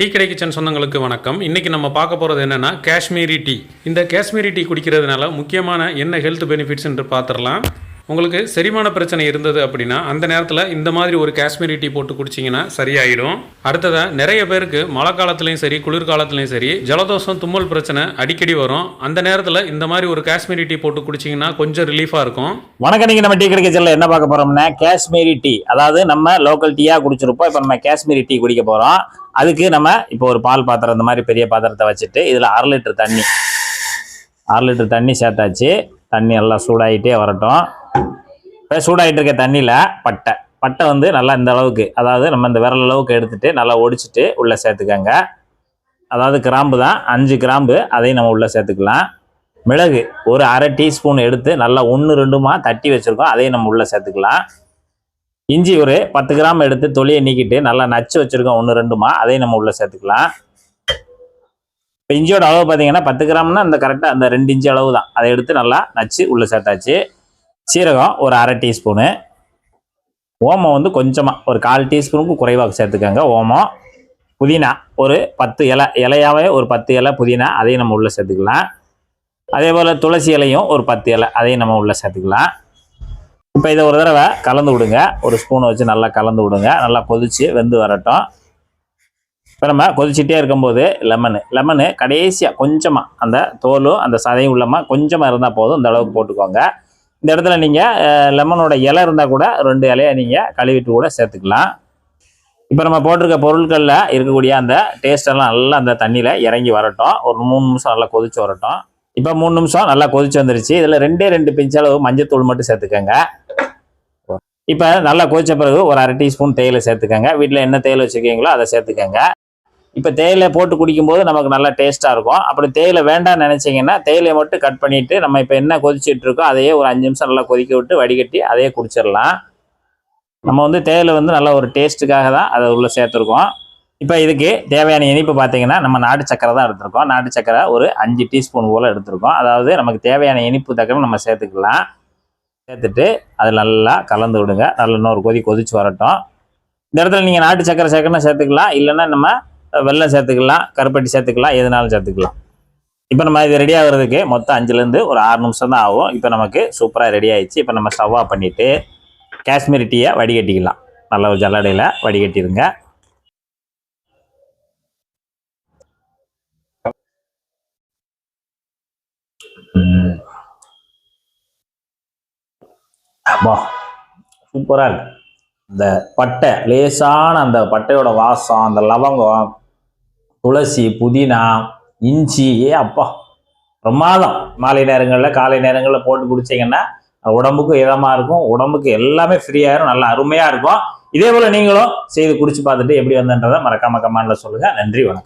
Tea கடை kitchen சொந்தங்களுக்கு வணக்கம். இன்றைக்கி நம்ம பார்க்க போகிறது என்னென்னா காஷ்மீரி டீ. இந்த காஷ்மீரி டீ குடிக்கிறதுனால முக்கியமான என்ன ஹெல்த் பெனிஃபிட்ஸ் என்று பார்த்துடலாம். உங்களுக்கு செரிமான பிரச்சனை இருந்தது அப்படின்னா அந்த நேரத்தில் இந்த மாதிரி ஒரு காஷ்மீரி டீ போட்டு குடிச்சிங்கன்னா சரியாயிடும். அடுத்ததாக நிறைய பேருக்கு மழை காலத்துலேயும் சரி குளிர்காலத்துலேயும் சரி ஜலதோஷம் தும்மல் பிரச்சனை அடிக்கடி வரும். அந்த நேரத்தில் இந்த மாதிரி ஒரு காஷ்மீரி டீ போட்டு குடிச்சிங்கன்னா கொஞ்சம் ரிலீஃபாக இருக்கும். வணக்கம் நீங்கள் நம்ம டீ கடை செல்ல என்ன பார்க்க போகிறோம்னா காஷ்மீரி டீ. அதாவது நம்ம லோக்கல் டீயாக குடிச்சிருப்போம். இப்போ நம்ம காஷ்மீரி டீ குடிக்க போகிறோம் அதுக்கு நம்ம இப்போ ஒரு பால் பாத்திரம் இந்த மாதிரி பெரிய பாத்திரத்தை வச்சுட்டு இதில் அரை லிட்டர் தண்ணி. அரை லிட்டர் தண்ணி சேர்த்தாச்சு. தண்ணி நல்லா சூடாகிட்டே வரட்டும். இப்போ சூடாகிட்டு இருக்க தண்ணியில் பட்டை. பட்டை வந்து நல்லா இந்த அளவுக்கு அதாவது நம்ம இந்த விரல் அளவுக்கு எடுத்துகிட்டு நல்லா ஒடிச்சிட்டு உள்ளே சேர்த்துக்கங்க. அதாவது கிராம்பு தான் அஞ்சு கிராம்பு அதையும் நம்ம உள்ளே சேர்த்துக்கலாம். மிளகு ஒரு அரை டீஸ்பூன் எடுத்து நல்லா ஒன்று ரெண்டுமா தட்டி வச்சுருக்கோம் அதையும் நம்ம உள்ளே சேர்த்துக்கலாம். இஞ்சி ஒரு பத்து கிராம் எடுத்து தொலியை நீக்கிட்டு நல்லா நச்சு வச்சுருக்கோம். ஒன்று ரெண்டுமா. அதையும் நம்ம உள்ளே சேர்த்துக்கலாம். இப்போ இஞ்சியோட அளவு பார்த்தீங்கன்னா பத்து கிராம்னா அந்த கரெக்டாக அந்த ரெண்டு இன்ச்சு அளவு தான். அதை எடுத்து நல்லா நச்சு உள்ளே சேர்த்தாச்சு. சீரகம் ஒரு அரை டீஸ்பூனு. ஓமம் வந்து கொஞ்சமாக ஒரு கால் டீஸ்பூனுக்கு குறைவாக சேர்த்துக்கோங்க ஓமம். புதினா ஒரு பத்து இலை இலையாவே ஒரு பத்து இலை புதினா அதையும் நம்ம உள்ளே சேர்த்துக்கலாம். அதே போல் துளசி இலையும் ஒரு பத்து இலை அதையும் நம்ம உள்ளே சேர்த்துக்கலாம். இப்போ இதை ஒரு தடவை கலந்து விடுங்க. ஒரு ஸ்பூனை வச்சு நல்லா கலந்து விடுங்க. நல்லா கொதித்து வெந்து வரட்டும். இப்போ நம்ம கொதிச்சுட்டே இருக்கும்போது லெமனு லெமனு கடைசியாக கொஞ்சமாக அந்த தோலும் அந்த சதையும் உள்ளமாக கொஞ்சமாக இருந்தால் போதும். இந்த அளவுக்கு போட்டுக்கோங்க. இந்த இடத்துல நீங்கள் லெமனோட இலை இருந்தால் கூட ரெண்டு இலையை நீங்கள் கழுவிட்டு கூட சேர்த்துக்கலாம். இப்போ நம்ம போட்டிருக்க பொருட்களில் இருக்கக்கூடிய அந்த டேஸ்டெல்லாம் நல்லா அந்த தண்ணியில் இறங்கி வரட்டும். ஒரு மூணு நிமிஷம் நல்லா கொதிச்சு வரட்டும். இப்போ மூணு நிமிஷம் நல்லா கொதிச்சு வந்துருச்சு. இதில் ரெண்டே ரெண்டு பிஞ்சளவு மஞ்சள் மஞ்சத்தூள் மட்டும் சேர்த்துக்கோங்க. இப்போ நல்லா கொதிச்ச பிறகு ஒரு அரை டீஸ்பூன் தேயிலை சேர்த்துக்கோங்க. வீட்டில் என்ன தேயிலை வச்சுருக்கீங்களோ அதை சேர்த்துக்கோங்க. இப்போ தேயிலை போட்டு குடிக்கும்போது நமக்கு நல்லா டேஸ்ட்டாக இருக்கும். அப்படி தேயிலை வேண்டாம்னு நினச்சிங்கன்னா தேயிலையை மட்டும் கட் பண்ணிவிட்டு நம்ம இப்போ என்ன கொதிச்சிட்டு இருக்கோ அதையே ஒரு அஞ்சு நிமிஷம் நல்லா கொதிக்க விட்டு வடிகட்டி அதையே குடிச்சிடலாம். நம்ம வந்து தேயிலை வந்து நல்ல ஒரு டேஸ்ட்டுக்காக தான் அதை உள்ளே சேர்த்துருக்கோம். இப்போ இதுக்கு தேவையான இனிப்பு பார்த்தீங்கன்னா நம்ம நாட்டு சக்கரை தான் எடுத்திருக்கோம். நாட்டு சக்கரை ஒரு அஞ்சு டீஸ்பூன் போல் எடுத்திருக்கோம். அதாவது நமக்கு தேவையான இனிப்பு தக்கரை நம்ம சேர்த்துக்கலாம். சேர்த்துட்டு அது நல்லா கலந்து விடுங்க. நல்லா இன்னொரு கொதி கொதிச்சு வரட்டும். இந்த இடத்துல நீங்கள் நாட்டு சக்கரை சேர்க்கணும் சேர்த்துக்கலாம். இல்லைன்னா நம்ம வெள்ளம் சேர்த்துக்கலாம். கருப்பட்டி சேர்த்துக்கலாம். எதுனாலும் சேர்த்துக்கலாம். இப்போ நம்ம இது ரெடி ஆகுறதுக்கு மொத்தம் அஞ்சுலேருந்து ஒரு ஆறு நிமிஷம் தான் ஆகும். இப்போ நமக்கு சூப்பராக ரெடி ஆயிடுச்சு. இப்போ நம்ம ஸ்டவ் ஆஃப் பண்ணிவிட்டு காஷ்மீரி டீயை வடிகட்டிக்கலாம். நல்ல ஒரு ஜல்லடையில் வடிகட்டிடுங்க ம். வா சூப்பராக இருக்கு. இந்த பட்டை லேசான அந்த பட்டையோட வாசம் அந்த லவங்கம் துளசி புதினா இஞ்சி ஏ அப்பா. பிரமாதம். மாலை நேரங்களில் காலை நேரங்களில் போட்டு குடிச்சிங்கன்னா உடம்புக்கும் இதமாக இருக்கும். உடம்புக்கு எல்லாமே ஃப்ரீயாயிரும் நல்லா அருமையாக இருக்கும். இதே போல் நீங்களும் செய்து குடிச்சு பார்த்துட்டு எப்படி வந்தன்றதை மறக்காம கமெண்ட்ல சொல்லுங்கள் நன்றி வணக்கம்.